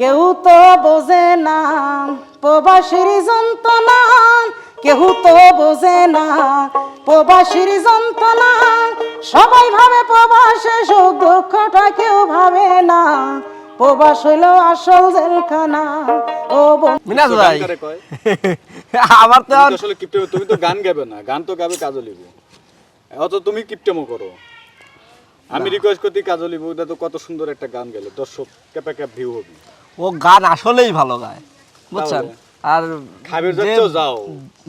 কেউ তো বোঝে না প্রবাসীর যন্ত্রণা। কেউ তো বোঝে না প্রবাসীর যন্ত্রণা। সবাই ভাবে প্রবাসে সুখ দুঃখটা কেউ ভাবে না। প্রবাস হইল আসল জেলখানা। ও মিনাজ ভাই। কারে? আমার তো তুমি তো আসলে তুমি তো গান গাবে না। গান তো গাবে কাজলিবু অত তুমি কিপটেমো করো। আমি রিকোয়েস্ট করতে কাজলিবু এটা তো কত সুন্দর একটা গান গেলে দর্শক ক্যাপা ক্যাপ ভিউ হবে। ও গান আসলেই ভালো গায় বুঝছেন? আর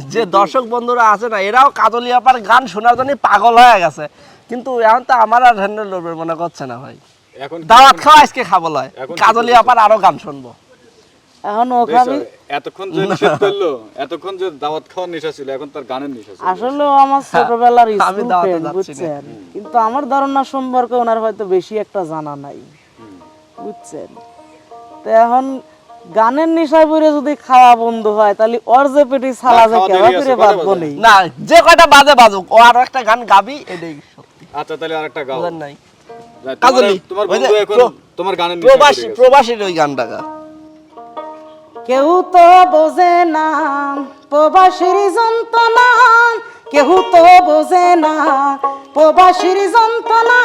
যে- দর্শক বন্ধুরা আছে না এরাও কাজলি আপার গান শোনার জন্য পাগল হয়ে গেছে। কিন্তু এখন তো আমার আর হ্যান্ডেল মনে করছে না ভাই। দাওয়াত খাওয়া আজকে খাব লয়। কাজলি আপার আরও গান শুনব। এখন ও দেখছ, খাবি। এতক্ষণ যে নিষেধ করল এতক্ষণ যে দাওয়াত খাওয়ার নেশা ছিল এখন তার গানের নেশা ছিল। আসলে আমার ছোটবেলার আমি দাওয়াতে যাচ্ছি বুঝছেন? কিন্তু আমার ধারণা সম্পর্কে ওনার হয়তো বেশি একটা জানা নাই বুঝছেন? তো এখন গানের নেশায় পড়ে যদি খাওয়া বন্ধ হয় তাহলে ওর যে পেটি ছালা যে কেবা আছে, করে বাঁধবো নেই। না যে কয়টা বাজে বাজুক ও আরও একটা গান গাবি এটাই আচ্ছা তাহলে আরেকটা গাও। বুঝেন নাই? তোমার- কাজলি, তোমার বন্ধু এখন তোমার গানের নেশা প্রবাসী প্রবাসীর ওই গানটা গা। কেউ তো বোঝে না প্রবাসীর যন্ত্রণা। কেউ তো বোঝে না প্রবাসীর যন্ত্রণা।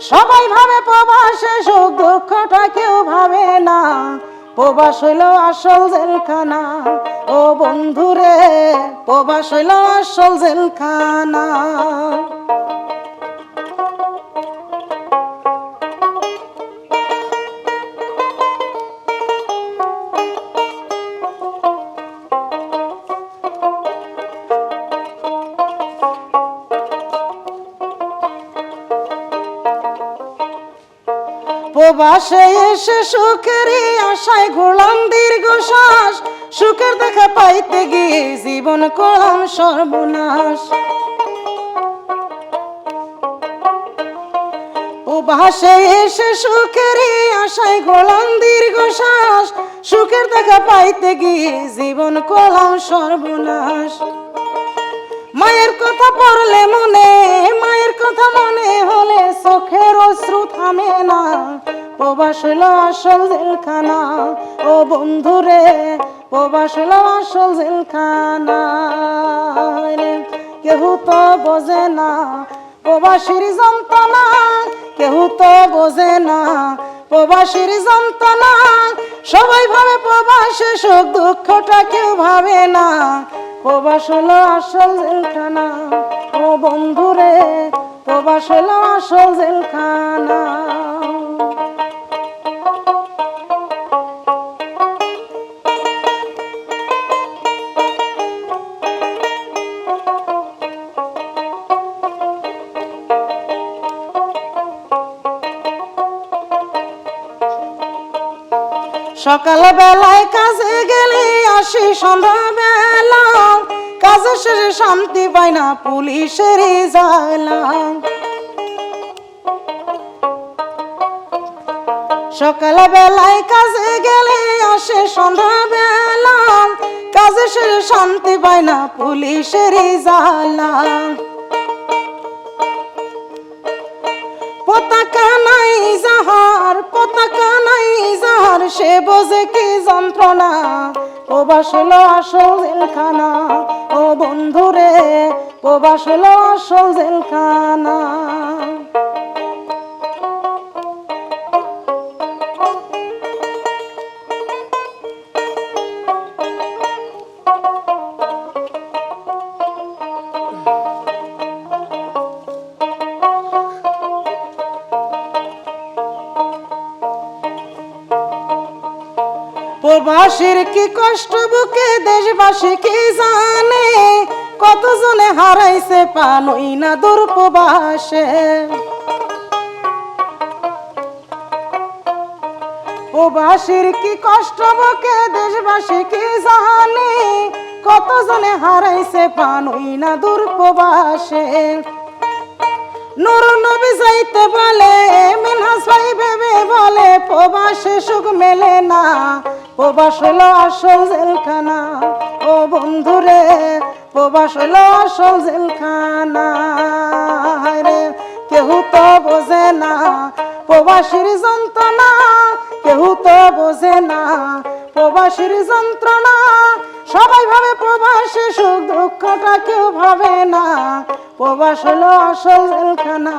সবাই ভাবে প্রবাসে, সুখ দুঃখটা কেউ ভাবে না। প্রবাস হইল আসল জেলখানা। ও বন্ধুরে, প্রবাস হইল আসল জেলখানা। প্রবাসে এসে সুখেরই আশায় ঘোড়াম দীর্ঘ শ্বাস সুখের দেখা পাইতে গিয়ে জীবন করলাম সর্বনাশ। এসে সুখেরই আশায় গোলাম দীর্ঘ শ্বাস সুখের দেখা পাইতে গিয়ে জীবন করলাম সর্বনাশ। মায়ের কথা পড়লে মনে কথা মনে হলে চোখের অশ্রু থামে না। প্রবাস হইল আসল জেলখানা। ও বন্ধুরে প্রবাস হইল আসল জেলখানা কেহ তো বোঝে না প্রবাসীর যন্ত্রণা। কেহ তো বোঝে না প্রবাসীর যন্ত্রণা। সবাই ভাবে প্রবাসে সুখ দুঃখটা কেউ ভাবে না। প্রবাস হলো আসল জেলখানা। ও বন্ধুরে প্রবাস হলো আসল জেলখানা। সকাল বেলায় কাজে গেলে আসি সন্ধ্যা বেলা কাজে শেষে শান্তি পাই না পুলিশের জ্বালা। সকাল বেলায় কাজে গেলে আসে সন্ধ্যা বেলা কাজে সে শান্তি পায় না পুলিশের জ্বালা পতাকা নাই যাহার পতাকা নাই যাহার সে বোঝে কি যন্ত্রণা। প্রবাস হলো আসল জেলখানা, ও বন্ধুরে প্রবাস হলো আসল জেলখানা। প্রবাসীর কি কষ্ট বুকে দেশবাসী কি জানে? কতজনে হারাইছে পানই না দূর প্রবাসে? প্রবাসীর কি কষ্ট বুকে দেশবাসী কি জানে? কতজনে হারাইছে পানই না দূর প্রবাসে? নবী যাইতে বলে, মিনহাস ভাই ভেবে বলে, প্রবাসে সুখ মেলে না। প্রবাস হলো আসল জেলখানা। ও বন্ধুরে প্রবাস হলো আসল জেলখানা। রে কেউ তো বোঝে না প্রবাসীর যন্ত্রণা। কেউ তো বোঝে না প্রবাসীর যন্ত্রণা। সবাই ভাবে প্রবাসী সুখ, দুঃখটা কেউ ভাবে না। প্রবাস হলো আসল জেলখানা।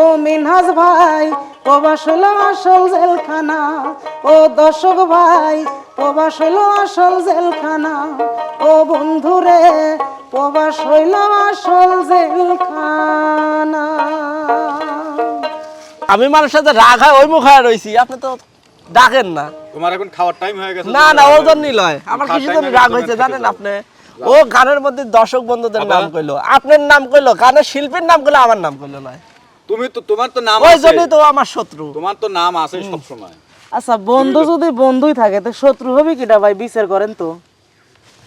ও মিনহাজ ভাই, প্রবাস হলো আসল জেলখানা। ও দর্শক ভাই, প্রবাস হলো আসল জেলখানা। ও বন্ধুরে, প্রবাস হইল আসল জেলখানা। আমি মানুষের সাথে রাগ হয়, ওই মুখ রয়েছি আপনি তো ডাকেন না। তোমার এখন খাওয়ার টাইম হয়ে গেছে না না ওর জন্যই লয় আমার কিছু time রাগ হয়েছে জানেন আপনি? ও গানের মধ্যে দর্শক বন্ধুদের নাম কইলো। আপনার নাম কইলো? গানের শিল্পীর নাম কইলো আমার নাম কইলো নয় তুমি তো তোমার তো নাম ওই জন্যই তো আমার শত্রু। তোমার তো নাম আছে সব সময় আচ্ছা বন্ধু যদি বন্ধুই থাকে তো শত্রু হবে কিটা ভাই? বিচার করেন তো।